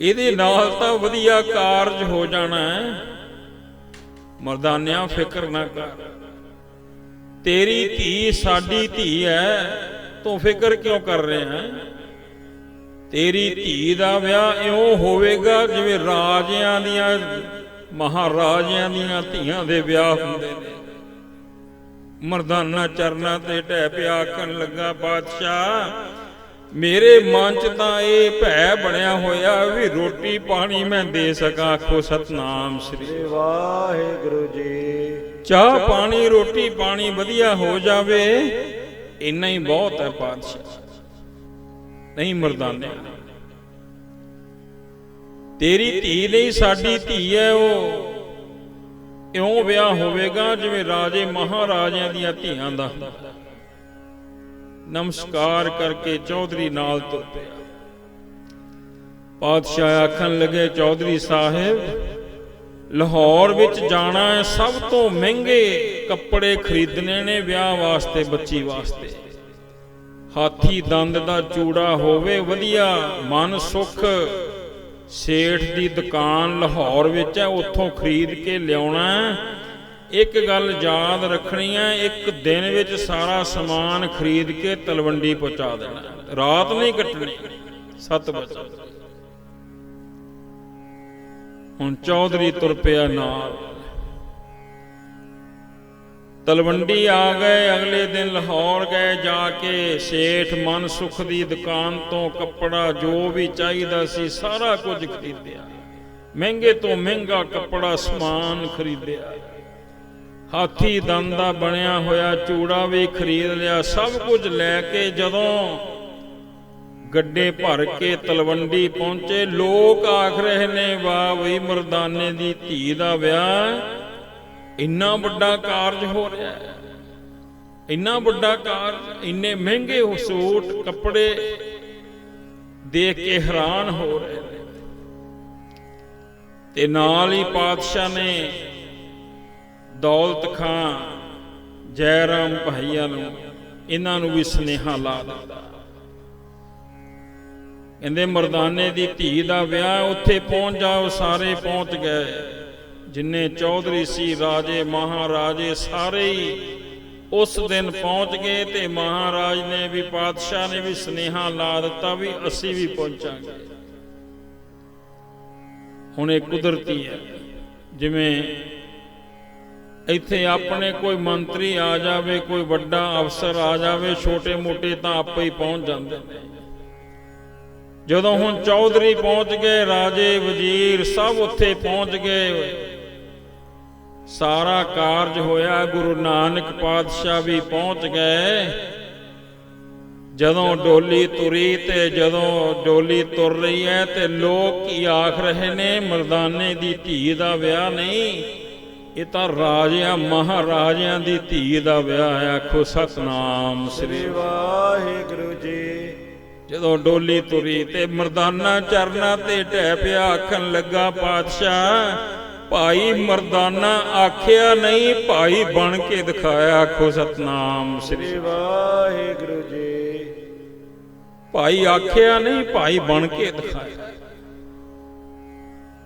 ਇਹਦੇ ਨਾਲ ਤਾਂ ਵਧੀਆ ਕਾਰਜ ਹੋ ਜਾਣਾ ਮਰਦਾਨਿਆਂ ਫਿਕਰ ਨਾ ਕਰ। ਤੇਰੀ ਧੀ ਸਾਡੀ ਧੀ ਹੈ, ਤੂੰ ਫਿਕਰ ਕਿਉਂ ਕਰ ਰਿਹਾ ਹੈ? ਤੇਰੀ ਧੀ ਦਾ ਵਿਆਹ ਇਉਂ ਹੋਵੇਗਾ ਜਿਵੇਂ ਰਾਜਿਆਂ ਦੀਆਂ ਮਹਾਰਾਜਿਆਂ ਦੀਆਂ ਧੀਆਂ ਦੇ ਵਿਆਹ ਹੁੰਦੇ ਨੇ। ਮਰਦਾਨਾ ਚਰਨਾਂ ਤੇ ਢਹਿ ਪਿਆ ਆਖਣ ਲੱਗਾ ਬਾਦਸ਼ਾਹ ਮੇਰੇ ਮਨ ਚ ਤਾਂ ਇਹ ਭੈ ਬਣਿਆ ਹੋਇਆ ਵੀ ਰੋਟੀ ਪਾਣੀ ਮੈਂ ਦੇ ਸਕਾਂ ਆਖੋ ਸਤਨਾਮ ਸ੍ਰੀ। ਵਾਹਿਗੁਰੂ ਜੀ। ਚਾਹ ਪਾਣੀ ਰੋਟੀ ਪਾਣੀ ਵਧੀਆ ਹੋ ਜਾਵੇ ਇੰਨਾ ਹੀ ਬਹੁਤ ਹੈ ਪਾਤਸ਼ਾਹ ਨਹੀਂ ਮਰਦਾਨੇ ਤੇਰੀ ਧੀ ਲਈ ਸਾਡੀ ਧੀ ਹੈ ਉਹ। ਇਉਂ ਵਿਆਹ ਹੋਵੇਗਾ ਜਿਵੇਂ ਰਾਜੇ ਮਹਾਰਾਜਿਆਂ ਦੀਆਂ ਧੀਆਂ ਦਾ। ਨਮਸਕਾਰ ਕਰਕੇ ਚੌਧਰੀ ਨਾਲ ਤੁਰ ਪਿਆ ਪਾਤਸ਼ਾਹ ਆਖਣ ਲੱਗੇ, ਚੌਧਰੀ ਸਾਹਿਬ, ਲਾਹੌਰ ਵਿੱਚ ਜਾਣਾ ਹੈ ਸਭ ਤੋਂ ਮਹਿੰਗੇ ਕੱਪੜੇ ਖਰੀਦਣੇ ਨੇ ਵਿਆਹ ਵਾਸਤੇ, ਬੱਚੀ ਵਾਸਤੇ। ਹਾਥੀ ਦੰਦ ਦਾ ਚੂੜਾ ਹੋਵੇ ਵਧੀਆ, ਮਨ ਸੁਖ। ਸੇਠ ਦੀ ਦੁਕਾਨ ਲਾਹੌਰ ਵਿੱਚ ਹੈ, ਉੱਥੋਂ ਖਰੀਦ ਕੇ ਲਿਆਉਣਾ ਇੱਕ ਗੱਲ ਯਾਦ ਰੱਖਣੀ ਹੈ, ਇੱਕ ਦਿਨ ਵਿੱਚ ਸਾਰਾ ਸਮਾਨ ਖਰੀਦ ਕੇ ਤਲਵੰਡੀ ਪਹੁੰਚਾ ਦੇਣਾ ਰਾਤ ਨਹੀਂ ਕੱਟਣੀ, ਸੱਤ ਵਜੇ। ਹੁਣ ਚੌਧਰੀ ਤੁਰ ਪਿਆ ਨਾਲ। ਤਲਵੰਡੀ ਆ ਗਏ, ਅਗਲੇ ਦਿਨ ਲਾਹੌਰ ਗਏ ਜਾ ਕੇ। ਸੇਠ ਮਨ ਮਨਸੁਖ ਦੀ ਦੁਕਾਨ ਤੋਂ ਕੱਪੜਾ ਜੋ ਵੀ ਚਾਹੀਦਾ ਸੀ ਸਾਰਾ ਕੁਝ ਖਰੀਦਿਆ। ਮਹਿੰਗੇ ਤੋਂ ਮਹਿੰਗਾ ਕੱਪੜਾ ਸਮਾਨ ਖਰੀਦਿਆ। ਹਾਥੀ ਦੰਦ ਦਾ ਬਣਿਆ ਹੋਇਆ, ਚੂੜਾ ਵੀ ਖਰੀਦ ਲਿਆ। ਸਭ ਕੁਝ ਲੈ ਕੇ ਜਦੋਂ ਗੱਡੇ ਭਰ ਕੇ ਤਲਵੰਡੀ ਪਹੁੰਚੇ, ਲੋਕ ਆਖ ਰਹੇ ਨੇ, ਵਾਹ ਬਈ ਮਰਦਾਨੇ ਦੀ ਧੀ ਦਾ ਵਿਆਹ। ਇੰਨਾ ਵੱਡਾ ਕਾਰਜ ਹੋ ਰਿਹਾ ਹੈ। ਇੰਨਾ ਵੱਡਾ ਕਾਰਜ, ਇੰਨੇ ਮਹਿੰਗੇ ਉਹ ਸੂਟ, ਕੱਪੜੇ ਦੇਖ ਕੇ ਹੈਰਾਨ ਹੋ ਰਹੇ ਨੇ। ਤੇ ਨਾਲ ਹੀ ਪਾਤਸ਼ਾਹ ਨੇ ਦੌਲਤ ਖਾਂ ਜੈਰਾਮ ਭਾਈਆ ਨੂੰ, ਇਹਨਾਂ ਨੂੰ ਵੀ ਸੁਨੇਹਾ ਲਾ ਦਿੱਤਾ। ਕਹਿੰਦੇ ਮਰਦਾਨੇ ਦੀ ਧੀ ਦਾ ਵਿਆਹ ਉੱਥੇ ਪਹੁੰਚ ਜਾਓ, ਸਾਰੇ ਪਹੁੰਚ ਗਏ। ਜਿੰਨੇ ਚੌਧਰੀ ਸੀ, ਰਾਜੇ, ਮਹਾਰਾਜੇ ਸਾਰੇ ਹੀ ਉਸ ਦਿਨ ਪਹੁੰਚ ਗਏ ਤੇ ਮਹਾਰਾਜ ਨੇ ਵੀ, ਪਾਤਸ਼ਾਹ ਨੇ ਵੀ ਸੁਨੇਹਾ ਲਾ ਦਿੱਤਾ ਵੀ ਅਸੀਂ ਵੀ ਪਹੁੰਚਾਂਗੇ। ਹੁਣ ਇਹ ਕੁਦਰਤੀ ਹੈ। ਜਿਵੇਂ ਇੱਥੇ ਆਪਣੇ ਕੋਈ ਮੰਤਰੀ ਆ ਜਾਵੇ, ਕੋਈ ਵੱਡਾ ਅਫਸਰ ਆ ਜਾਵੇ, ਛੋਟੇ ਮੋਟੇ ਤਾਂ ਆਪੇ ਹੀ ਪਹੁੰਚ ਜਾਂਦੇ ਨੇ। ਜਦੋਂ ਹੁਣ ਚੌਧਰੀ ਪਹੁੰਚ ਗਏ, ਰਾਜੇ, ਵਜ਼ੀਰ ਸਭ ਉੱਥੇ ਪਹੁੰਚ ਗਏ। ਸਾਰਾ ਕਾਰਜ ਹੋਇਆ ਗੁਰੂ ਨਾਨਕ ਪਾਤਸ਼ਾਹ ਵੀ ਪਹੁੰਚ ਗਏ। ਜਦੋਂ ਡੋਲੀ ਤੁਰੀ ਤੇ ਜਦੋਂ ਡੋਲੀ ਤੁਰ ਰਹੀ ਹੈ ਤੇ ਲੋਕ ਕੀ ਆਖ ਰਹੇ ਨੇ ਮਰਦਾਨੇ ਦੀ ਧੀ ਦਾ ਵਿਆਹ ਨਹੀਂ ਇਹ ਤਾਂ ਰਾਜਿਆਂ ਮਹਾਰਾਜਿਆਂ ਦੀ ਧੀ ਦਾ ਵਿਆਹ ਹੈ। ਆਖੋ ਸਤਨਾਮ ਸ੍ਰੀ ਸ੍ਰੀ ਵਾਹਿਗੁਰੂ ਜੀ। ਜਦੋਂ ਡੋਲੀ ਤੁਰੀ ਤੇ ਮਰਦਾਨਾ ਚਰਨਾ ਤੇ ਢਹਿ ਪਿਆ ਆਖਣ ਲੱਗਾ ਪਾਤਸ਼ਾਹ ਭਾਈ ਮਰਦਾਨਾ ਆਖਿਆ ਨਹੀਂ ਭਾਈ ਬਣ ਕੇ ਦਿਖਾਇਆ ਆਖੋ ਸਤਨਾਮ ਸ੍ਰੀ ਵਾਹਿਗੁਰੂ ਜੀ। ਭਾਈ ਆਖਿਆ ਨਹੀਂ ਭਾਈ ਬਣ ਕੇ ਦਿਖਾਇਆ।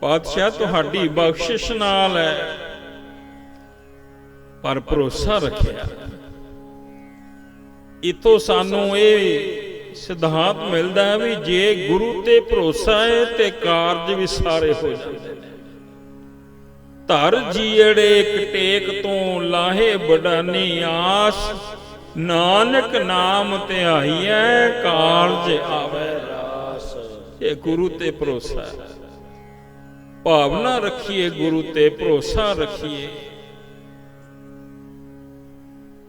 ਪਾਤਸ਼ਾਹ ਤੁਹਾਡੀ ਬਖਸ਼ਿਸ਼ ਨਾਲ ਹੈ। ਪਰ ਭਰੋਸਾ ਰੱਖਿਆ। ਇਤੋਂ ਸਾਨੂੰ ਇਹ ਸਿਧਾਂਤ ਮਿਲਦਾ ਹੈ ਵੀ ਜੇ ਗੁਰੂ ਤੇ ਭਰੋਸਾ ਹੈ ਤੇ ਕਾਰਜ ਵੀ ਸਾਰੇ ਹੋ ਜਾਂਦੇ ਧਰ ਜੀੜੇ ਇੱਕ ਟੇਕ ਤੋਂ ਲਾਹੇ ਬਡਾਨੀ ਆਸ। ਨਾਨਕ ਨਾਮ ਧਿਆਈਐ ਕਾਰਜ ਆਵੇ ਰਾਸ। ਇਹ ਗੁਰੂ ਤੇ ਭਰੋਸਾ ਭਾਵਨਾ ਰੱਖੀਏ, ਗੁਰੂ ਤੇ ਭਰੋਸਾ ਰੱਖੀਏ।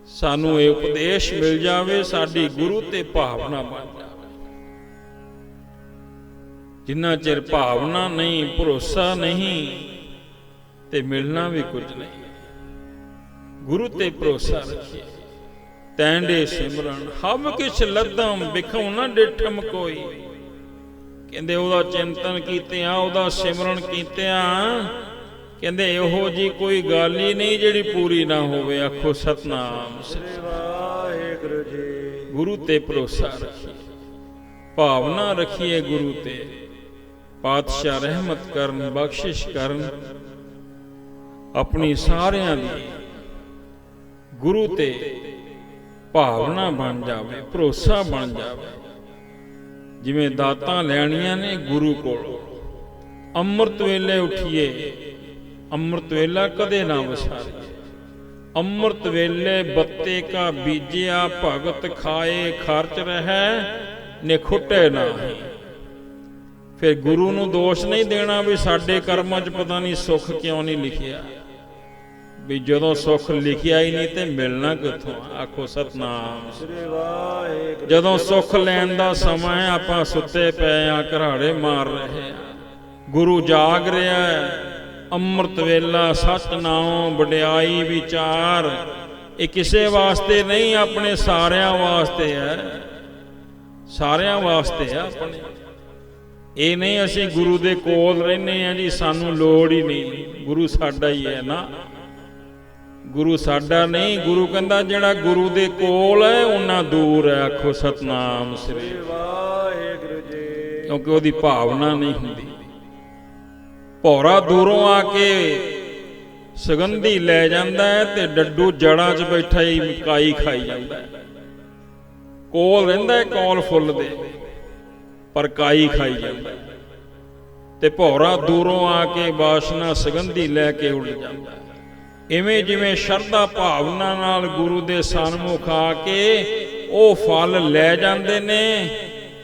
ਸਾਨੂੰ ਇਹ ਉਪਦੇਸ਼ ਮਿਲ ਜਾਵੇ, ਸਾਡੀ ਗੁਰੂ ਤੇ ਭਾਵਨਾ ਬਣ ਜਾਵੇ। ਜਿੰਨਾ ਚਿਰ ਭਾਵਨਾ ਨਹੀਂ, ਭਰੋਸਾ ਨਹੀਂ ਤੇ ਮਿਲਣਾ ਵੀ ਕੁਝ ਨਹੀਂ। ਗੁਰੂ ਤੇ ਭਰੋਸਾ ਰੱਖੀਏ। ਤੈਂਡੇ ਸਿਮਰਨ ਹਮ ਕਿਛ ਲੱਦਮ ਬਿਖਉ ਨਾ ਡਿਠਮ ਕੋਈ। ਕਹਿੰਦੇ ਉਹਦਾ ਚਿੰਤਨ ਕੀਤਿਆਂ ਉਹਦਾ ਸਿਮਰਨ ਕੀਤਿਆਂ ਕਹਿੰਦੇ ਇਹੋ ਜੀ ਕੋਈ ਗੱਲ ਹੀ ਨਹੀਂ ਜਿਹੜੀ ਪੂਰੀ ਨਾ ਹੋਵੇ ਆਖੋ ਸਤਨਾਮ ਸ੍ਰੀ ਸ੍ਰੀ ਵਾਹਿਗੁਰੂ ਜੀ। ਗੁਰੂ ਤੇ ਭਰੋਸਾ ਰੱਖੀਏ। ਭਾਵਨਾ ਰੱਖੀਏ ਗੁਰੂ ਤੇ। ਪਾਤਸ਼ਾਹ ਰਹਿਮਤ ਕਰਨ ਬਖਸ਼ਿਸ਼ ਕਰਨ। ਆਪਣੀ ਸਾਰਿਆਂ ਦੀ ਗੁਰੂ ਤੇ ਭਾਵਨਾ ਬਣ ਜਾਵੇ, ਭਰੋਸਾ ਬਣ ਜਾਵੇ। ਜਿਵੇਂ ਦਾਤਾਂ ਲੈਣੀਆਂ ਨੇ ਗੁਰੂ ਕੋਲ, ਅੰਮ੍ਰਿਤ ਵੇਲੇ ਉਠੀਏ, ਅੰਮ੍ਰਿਤ ਵੇਲਾ ਕਦੇ ਨਾ ਵਿਸਾਰੀਏ। ਅੰਮ੍ਰਿਤ ਵੇਲੇ ਬੱਤੇ ਕਾ ਬੀਜਿਆ, ਭਗਤ ਖਾਏ, ਖਰਚ ਰਹਿ ਨਿਖੁੱਟੇ ਨਾਹੀ। ਫਿਰ ਗੁਰੂ ਨੂੰ ਦੋਸ਼ ਨਹੀਂ ਦੇਣਾ ਵੀ ਸਾਡੇ ਕਰਮਾਂ 'ਚ ਪਤਾ ਨਹੀਂ ਸੁੱਖ ਕਿਉਂ ਨਹੀਂ ਲਿਖਿਆ। ਵੀ ਜਦੋਂ ਸੁੱਖ ਲਿਖਿਆ ਹੀ ਨਹੀਂ ਤੇ ਮਿਲਣਾ ਕਿੱਥੋਂ? ਆਖੋ ਸਤਨਾਮ। ਸ੍ਰੀ ਵਾਹਿਗੁਰੂ ਜਦੋਂ ਸੁੱਖ ਲੈਣ ਦਾ ਸਮਾਂ ਹੈ, ਆਪਾਂ ਸੁੱਤੇ ਪਏ ਆ, ਘਰਾੜੇ ਮਾਰ ਰਹੇ ਆ। ਗੁਰੂ ਜਾਗ ਰਿਹਾ ਹੈ, ਅੰਮ੍ਰਿਤ ਵੇਲਾ, ਸਤਨਾਮ, ਵਡਿਆਈ ਵਿਚਾਰ। ਇਹ ਕਿਸੇ ਵਾਸਤੇ ਨਹੀਂ, ਆਪਣੇ ਸਾਰਿਆਂ ਵਾਸਤੇ ਹੈ। ਸਾਰਿਆਂ ਵਾਸਤੇ ਹੈ ਆਪਣੇ। ਇਹ ਨਹੀਂ, ਅਸੀਂ ਗੁਰੂ ਦੇ ਕੋਲ ਰਹਿੰਦੇ ਆ ਜੀ, ਸਾਨੂੰ ਲੋੜ ਹੀ ਨਹੀਂ। ਗੁਰੂ ਸਾਡਾ ਹੀ ਹੈ ਨਾ। ਗੁਰੂ ਸਾਡਾ ਨਹੀਂ ਗੁਰੂ ਕਹਿੰਦਾ ਜਿਹੜਾ ਗੁਰੂ ਦੇ ਕੋਲ ਹੈ ਉਹਨਾਂ ਦੂਰ ਹੈ ਆਖੋ ਸਤਨਾਮ ਸ੍ਰੀ ਵਾਹਿਗੁਰੂ ਜੀ ਕਿਉਂਕਿ ਉਹਦੀ ਭਾਵਨਾ ਨਹੀਂ ਹੁੰਦੀ ਭੌਰਾ ਦੂਰੋਂ ਆ ਕੇ ਸੁਗੰਧੀ ਲੈ ਜਾਂਦਾ ਹੈ ਤੇ ਡੱਡੂ ਜੜਾਂ 'ਚ ਬੈਠਾ ਹੀ ਕਾਈ ਖਾਈ ਜਾਂਦਾ ਹੈ ਕੋਲ ਰਹਿੰਦਾ ਹੈ ਕੋਲ ਫੁੱਲ ਦੇ ਪਰ ਕਾਈ ਖਾਈ ਜਾਂਦਾ। ਤੇ ਭੌਰਾ ਦੂਰੋਂ ਆ ਕੇ ਬਾਸ਼ਨਾ ਸੁਗੰਧੀ ਲੈ ਕੇ ਉੱਡ ਜਾਂਦਾ ਹੈ। ਇਵੇਂ ਜਿਵੇਂ ਸ਼ਰਧਾ ਭਾਵਨਾ ਨਾਲ ਗੁਰੂ ਦੇ ਸਨਮੁਖ ਆ ਕੇ ਉਹ ਫਲ ਲੈ ਜਾਂਦੇ ਨੇ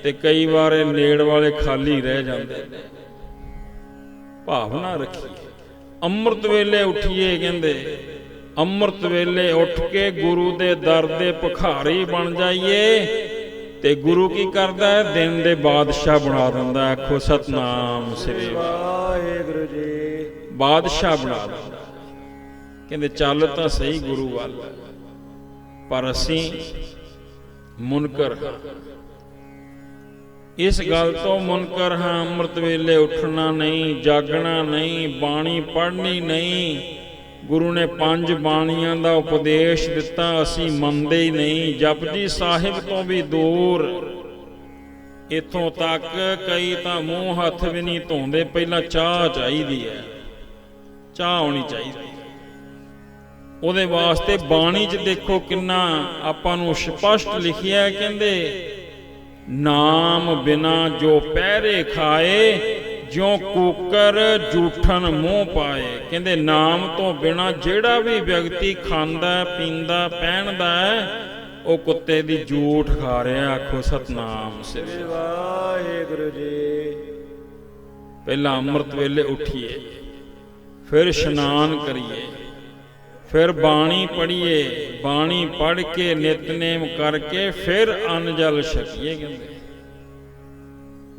ਤੇ ਕਈ ਵਾਰ ਇਹ ਨੇੜ ਵਾਲੇ ਖਾਲੀ ਰਹਿ ਜਾਂਦੇ ਨੇ। ਭਾਵਨਾ ਰੱਖੀਏ ਅੰਮ੍ਰਿਤ ਵੇਲੇ ਉਠੀਏ ਕਹਿੰਦੇ ਅੰਮ੍ਰਿਤ ਵੇਲੇ ਉੱਠ ਕੇ ਗੁਰੂ ਦੇ ਦਰ ਦੇ ਭਿਖਾਰੀ ਬਣ ਜਾਈਏ ਤੇ ਗੁਰੂ ਕੀ ਕਰਦਾ ਹੈ? ਦਿਨ ਦੇ ਬਾਦਸ਼ਾਹ ਬਣਾ ਦਿੰਦਾ ਹੈ। ਆਖੋ ਸਤਨਾਮ ਸ੍ਰੀ ਵਾਹਿਗੁਰੂ ਜੀ। ਬਾਦਸ਼ਾਹ ਬਣਾ ਦਿੰਦਾ ਕਹਿੰਦੇ ਚੱਲ ਤਾਂ ਸਹੀ ਗੁਰੂ ਵੱਲ, ਪਰ ਅਸੀਂ ਮੁਨਕਰ ਹਾਂ। ਇਸ ਗੱਲ ਤੋਂ ਮੁਨਕਰ ਹਾਂ, ਅੰਮ੍ਰਿਤ ਵੇਲੇ ਉੱਠਣਾ ਨਹੀਂ, ਜਾਗਣਾ ਨਹੀਂ, ਬਾਣੀ ਪੜ੍ਹਨੀ ਨਹੀਂ। ਗੁਰੂ ਨੇ ਪੰਜ ਬਾਣੀਆਂ ਦਾ ਉਪਦੇਸ਼ ਦਿੱਤਾ, ਅਸੀਂ ਮੰਨਦੇ ਹੀ ਨਹੀਂ। ਜਪਜੀ ਸਾਹਿਬ ਤੋਂ ਵੀ ਦੂਰ, ਇਥੋਂ ਤੱਕ ਕਈ ਤਾਂ ਮੂੰਹ ਹੱਥ ਵੀ ਨਹੀਂ ਧੋਂਦੇ, ਪਹਿਲਾਂ ਚਾਹ ਚਾਹੀਦੀ ਹੈ, ਚਾਹ ਹੋਣੀ ਚਾਹੀਦੀ ਉਹਦੇ ਵਾਸਤੇ ਬਾਣੀ 'ਚ ਦੇਖੋ ਕਿੰਨਾ ਆਪਾਂ ਨੂੰ ਸਪਸ਼ਟ ਲਿਖਿਆ ਹੈ, ਕਹਿੰਦੇ ਨਾਮ ਬਿਨਾ ਜੋ ਪਹਿਰੇ ਖਾਏ ਜਿਉ ਕੂਕਰ ਜੂਠਨ ਮੂੰਹ ਪਾਏ। ਕਹਿੰਦੇ ਨਾਮ ਤੋਂ ਬਿਨਾ ਜਿਹੜਾ ਵੀ ਵਿਅਕਤੀ ਖਾਂਦਾ ਪੀਂਦਾ ਪਹਿਨਦਾ ਹੈ ਉਹ ਕੁੱਤੇ ਦੀ ਜੂਠ ਖਾ ਰਿਹਾ ਆਖੋ ਸਤਨਾਮ ਸ੍ਰੀ ਵਾਹਿਗੁਰੂ ਜੀ। ਪਹਿਲਾਂ ਅੰਮ੍ਰਿਤ ਵੇਲੇ ਉਠੀਏ ਫਿਰ ਇਸ਼ਨਾਨ ਕਰੀਏ। ਫਿਰ ਬਾਣੀ ਪੜ੍ਹੀਏ, ਬਾਣੀ ਪੜ੍ਹ ਕੇ ਨਿਤਨੇਮ ਕਰਕੇ ਫਿਰ ਅੰਨ ਜਲ ਛਕੀਏ ਕਹਿੰਦੇ।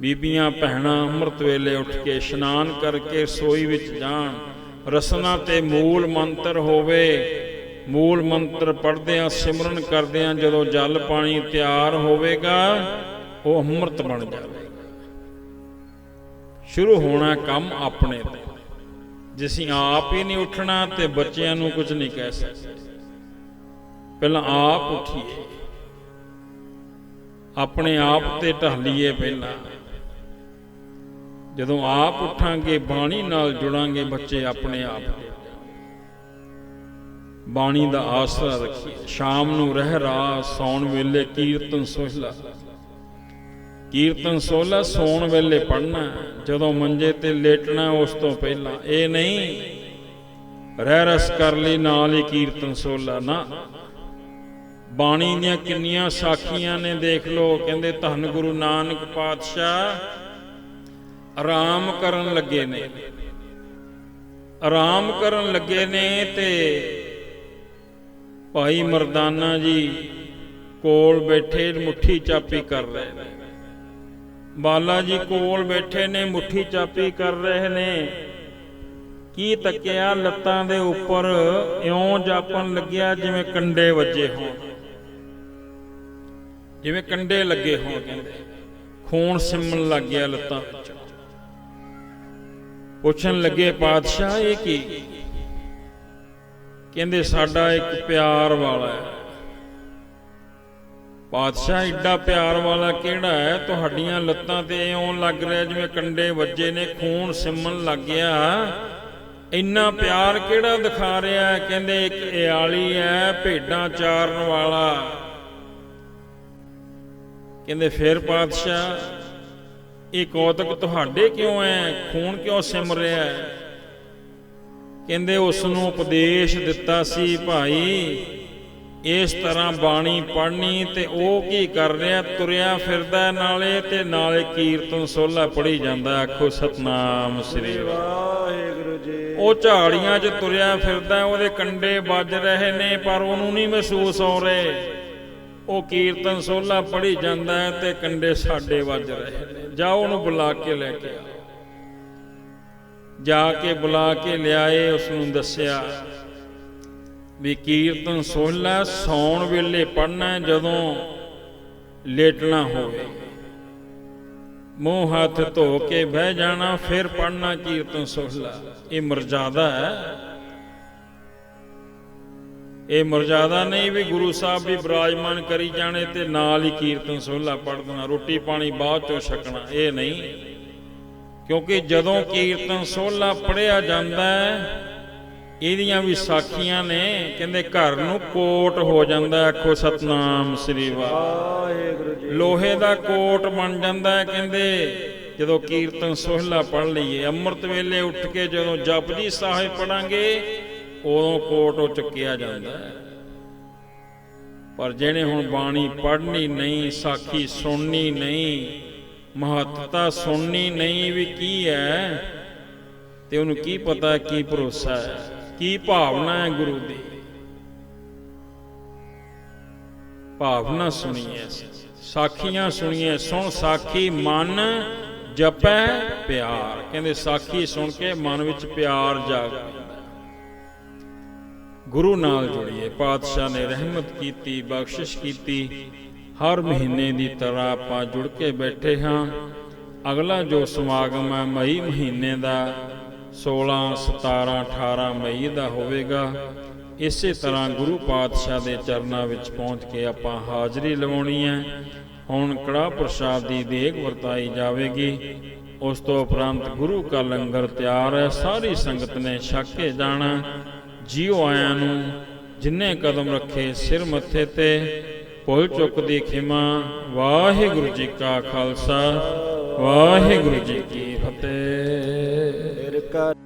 ਬੀਬੀਆਂ ਭੈਣਾਂ ਅੰਮ੍ਰਿਤ ਵੇਲੇ ਉੱਠ ਕੇ ਇਸ਼ਨਾਨ ਕਰਕੇ ਰਸੋਈ ਵਿੱਚ ਜਾਣ, ਰਸਨਾ ਤੇ ਮੂਲ ਮੰਤਰ ਹੋਵੇ। ਮੂਲ ਮੰਤਰ ਪੜ੍ਹਦਿਆਂ, ਸਿਮਰਨ ਕਰਦਿਆਂ ਜਦੋਂ ਜਲ ਪਾਣੀ ਤਿਆਰ ਹੋਵੇਗਾ, ਉਹ ਅੰਮ੍ਰਿਤ ਬਣ ਜਾਵੇਗਾ। ਸ਼ੁਰੂ ਹੋਣਾ ਕੰਮ ਆਪਣੇ ਤੇ। ਜੇ ਅਸੀਂ ਆਪ ਹੀ ਨਹੀਂ ਉੱਠਣਾ ਤੇ ਬੱਚਿਆਂ ਨੂੰ ਕੁਝ ਨਹੀਂ ਕਹਿ ਸਕਦੇ। ਪਹਿਲਾਂ ਆਪ ਉੱਠੀਏ। ਆਪਣੇ ਆਪ ਤੇ ਢਾਲੀਏ ਪਹਿਲਾਂ। ਜਦੋਂ ਆਪ ਉੱਠਾਂਗੇ, ਬਾਣੀ ਨਾਲ ਜੁੜਾਂਗੇ ਬੱਚੇ ਆਪਣੇ ਆਪ ਬਾਣੀ ਦਾ ਆਸਰਾ ਰੱਖੀਏ। ਸ਼ਾਮ ਨੂੰ ਰਹਿ ਰਾਸ ਸੌਣ ਵੇਲੇ ਕੀਰਤਨ ਸੋਹਿਲਾ ਕੀਰਤਨ ਸੋਲਾ ਸੌਣ ਵੇਲੇ ਪੜਨਾ ਜਦੋਂ ਮੰਜੇ ਤੇ ਲੇਟਣਾ ਉਸ ਤੋਂ ਪਹਿਲਾਂ, ਇਹ ਨਹੀਂ। ਰਹਿ ਰਸ ਕਰ ਲਈ, ਨਾਲ ਹੀ ਕੀਰਤਨ ਸੋਲਾ, ਨਾ। ਬਾਣੀ ਦੀਆਂ ਕਿੰਨੀਆਂ ਸਾਖੀਆਂ ਨੇ, ਦੇਖ ਲਓ, ਕਹਿੰਦੇ ਧੰਨ ਗੁਰੂ ਨਾਨਕ ਪਾਤਸ਼ਾਹ, ਆਰਾਮ ਕਰਨ ਲੱਗੇ ਨੇ। ਆਰਾਮ ਕਰਨ ਲੱਗੇ ਨੇ ਤੇ ਭਾਈ ਮਰਦਾਨਾ ਜੀ ਕੋਲ ਬੈਠੇ ਮੁੱਠੀ ਚਾਪੀ ਕਰ ਰਹੇ ਨੇ। ਬਾਲਾ ਜੀ ਕੋਲ ਬੈਠੇ ਨੇ, ਮੁੱਠੀ ਚਾਪੀ ਕਰ ਰਹੇ ਨੇ। ਕੀ ਤੱਕਿਆ ਲੱਤਾਂ ਦੇ ਉੱਪਰ? ਇਉਂ ਜਾਪਣ ਲੱਗਿਆ ਜਿਵੇਂ ਕੰਡੇ ਵੱਜੇ ਹੋਣ। ਜਿਵੇਂ ਕੰਡੇ ਲੱਗੇ ਹੋਣ ਕਹਿੰਦੇ। ਖੂਨ ਸਿਮਣ ਲੱਗ ਗਿਆ ਲੱਤਾਂ ਵਿੱਚ ਪੁੱਛਣ ਲੱਗੇ, ਪਾਤਸ਼ਾਹ, ਇਹ ਕੀ? ਕਹਿੰਦੇ, ਸਾਡਾ ਇੱਕ ਪਿਆਰ ਵਾਲਾ ਹੈ। ਪਾਤਸ਼ਾਹ, ਏਡਾ ਪਿਆਰ ਵਾਲਾ ਕਿਹੜਾ ਹੈ? ਤੁਹਾਡੀਆਂ ਲੱਤਾਂ ਤੇ ਇਉਂ ਲੱਗ ਰਿਹਾ ਜਿਵੇਂ ਕੰਡੇ ਵੱਜੇ ਨੇ, ਖੂਨ ਸਿਮਣ ਲੱਗ ਗਿਆ। ਇੰਨਾ ਪਿਆਰ ਕਿਹੜਾ ਦਿਖਾ ਰਿਹਾ ਹੈ? ਕਹਿੰਦੇ ਇੱਕ ਇਆਲੀ ਹੈ, ਭੇਡਾਂ ਚਾਰਨ ਵਾਲਾ। ਕਹਿੰਦੇ ਫਿਰ ਪਾਤਸ਼ਾਹ, ਇਹ ਕੌਤਕ ਤੁਹਾਡੇ ਕਿਉਂ ਹੈ? ਖੂਨ ਕਿਉਂ ਸਿਮ ਰਿਹਾ ਹੈ? ਕਹਿੰਦੇ ਉਸ ਨੂੰ ਉਪਦੇਸ਼ ਦਿੱਤਾ ਸੀ, ਭਾਈ ਇਸ ਤਰ੍ਹਾਂ ਬਾਣੀ ਪੜ੍ਹਨੀ ਤੇ ਉਹ ਕੀ ਕਰ ਰਿਹਾ, ਤੁਰਿਆ ਫਿਰਦਾ ਨਾਲੇ ਤੇ ਨਾਲੇ ਕੀਰਤਨ ਸੋਲਾ ਪੜੀ ਜਾਂਦਾ, ਆਖੋ ਸਤਨਾਮ ਸ੍ਰੀ ਵਾਹਿਗੁਰੂ ਜੀ। ਉਹ ਝਾੜੀਆਂ 'ਚ ਤੁਰਿਆ ਫਿਰਦਾ, ਉਹਦੇ ਕੰਡੇ ਵੱਜ ਰਹੇ ਨੇ, ਪਰ ਉਹਨੂੰ ਨਹੀਂ ਮਹਿਸੂਸ ਹੋ ਰਹੇ। ਉਹ ਕੀਰਤਨ ਸੋਲਾ ਪੜੀ ਜਾਂਦਾ ਤੇ ਕੰਡੇ ਸਾਡੇ ਵੱਜ ਰਹੇ ਨੇ। ਜਾਓ ਉਹਨੂੰ ਬੁਲਾ ਕੇ ਲੈ ਕੇ ਜਾ ਕੇ ਬੁਲਾ ਕੇ ਲਿਆਏ ਉਸ ਨੂੰ ਦੱਸਿਆ ਵੀ ਕੀਰਤਨ ਸੋਹਲਾ ਸੌਣ ਵੇਲੇ ਪੜਨਾ ਜਦੋਂ ਲੇਟਣਾ ਹੋਵੇ। ਮੂੰਹ ਹੱਥ ਧੋ ਕੇ ਬਹਿ ਜਾਣਾ, ਫਿਰ ਪੜਨਾ ਕੀਰਤਨ ਸੋਹਲਾ ਇਹ ਮਰਜ਼ਾਦਾ ਹੈ। ਇਹ ਮਰਜ਼ਾਦਾ ਨਹੀਂ ਵੀ ਗੁਰੂ ਸਾਹਿਬ ਵੀ ਬਿਰਾਜਮਾਨ ਕਰੀ ਜਾਣੇ ਤੇ ਨਾਲ ਹੀ ਕੀਰਤਨ ਸੋਹਲਾ ਪੜ ਦੇਣਾ, ਰੋਟੀ ਪਾਣੀ ਬਾਅਦ ਚੋਂ ਛਕਣਾ, ਇਹ ਨਹੀਂ। ਕਿਉਂਕਿ ਜਦੋਂ ਕੀਰਤਨ ਸੋਹਲਾ ਪੜਿਆ ਜਾਂਦਾ ਹੈ ਇਹਦੀਆਂ ਵੀ ਸਾਖੀਆਂ ਨੇ ਕਹਿੰਦੇ ਘਰ ਨੂੰ ਕੋਟ ਹੋ ਜਾਂਦਾ ਹੈ, ਆਖੋ ਸਤਨਾਮ ਸ੍ਰੀ ਵਾਹਿਗੁਰੂ ਜੀ। ਲੋਹੇ ਦਾ ਕੋਟ ਬਣ ਜਾਂਦਾ ਕਹਿੰਦੇ ਜਦੋਂ ਕੀਰਤਨ ਸੋਹਲਾ ਪੜ ਲਈਏ ਅੰਮ੍ਰਿਤ ਵੇਲੇ ਉੱਠ ਕੇ ਜਦੋਂ ਜਪਜੀ ਸਾਹਿਬ ਪੜਾਂਗੇ ਉਦੋਂ ਕੋਟ ਉਹ ਚੁੱਕਿਆ ਜਾਂਦਾ। ਪਰ ਜਿਹਨੇ ਹੁਣ ਬਾਣੀ ਪੜ੍ਹਨੀ ਨਹੀਂ ਸਾਖੀ ਸੁਣਨੀ ਨਹੀਂ ਮਹੱਤਤਾ ਸੁਣਨੀ ਨਹੀਂ ਵੀ ਕੀ ਹੈ? ਤੇ ਉਹਨੂੰ ਕੀ ਪਤਾ ਕੀ ਭਰੋਸਾ ਹੈ? ਕੀ ਭਾਵਨਾ ਹੈ ਗੁਰੂ ਦੀ? ਭਾਵਨਾ ਸੁਣੀਏ। ਸਾਖੀਆਂ ਸੁਣੀਏ। ਸੁਣ ਸਾਖੀ ਮਨ ਜਪੈ ਪਿਆਰ। ਕਹਿੰਦੇ ਸਾਖੀ ਸੁਣ ਕੇ ਮਨ ਵਿੱਚ ਪਿਆਰ ਜਾਗ ਗੁਰੂ ਨਾਲ ਜੁੜੀਏ। ਪਾਤਸ਼ਾਹ ਨੇ ਰਹਿਮਤ ਕੀਤੀ, ਬਖਸ਼ਿਸ਼ ਕੀਤੀ। ਹਰ ਮਹੀਨੇ ਦੀ ਤਰ੍ਹਾਂ ਆਪਾਂ ਜੁੜ ਕੇ ਬੈਠੇ ਹਾਂ। ਅਗਲਾ ਜੋ ਸਮਾਗਮ ਹੈ ਮਈ ਮਹੀਨੇ ਦਾ 16 17 18 ਮਈ ਦਾ ਹੋਵੇਗਾ। ਇਸੇ ਤਰ੍ਹਾਂ ਗੁਰੂ ਪਾਤਸ਼ਾਹ ਦੇ ਚਰਨਾਂ ਵਿੱਚ ਪਹੁੰਚ ਕੇ ਆਪਾਂ ਹਾਜ਼ਰੀ ਲਵਾਉਣੀ ਹੈ। ਹੁਣ ਕੜਾ ਪ੍ਰਸ਼ਾਦ ਦੀ ਦੇਗ ਵਰਤਾਈ ਜਾਵੇਗੀ। ਉਸ ਤੋਂ ਉਪਰੰਤ ਗੁਰੂ ਕਾ ਲੰਗਰ ਤਿਆਰ ਹੈ। ਸਾਰੀ ਸੰਗਤ ਨੇ ਛਕ ਕੇ ਜਾਣਾ। ਜੀਉ ਆਇਆਂ ਨੂੰ ਜਿੰਨੇ ਕਦਮ ਰੱਖੇ ਸਿਰ ਮੱਥੇ ਤੇ, ਭੁੱਲ ਚੁੱਕ ਦੀ ਖਿਮਾ। ਵਾਹਿਗੁਰੂ ਜੀ ਕਾ ਖਾਲਸਾ, ਵਾਹਿਗੁਰੂ ਜੀ ਕੀ ਫਤਿਹ। God.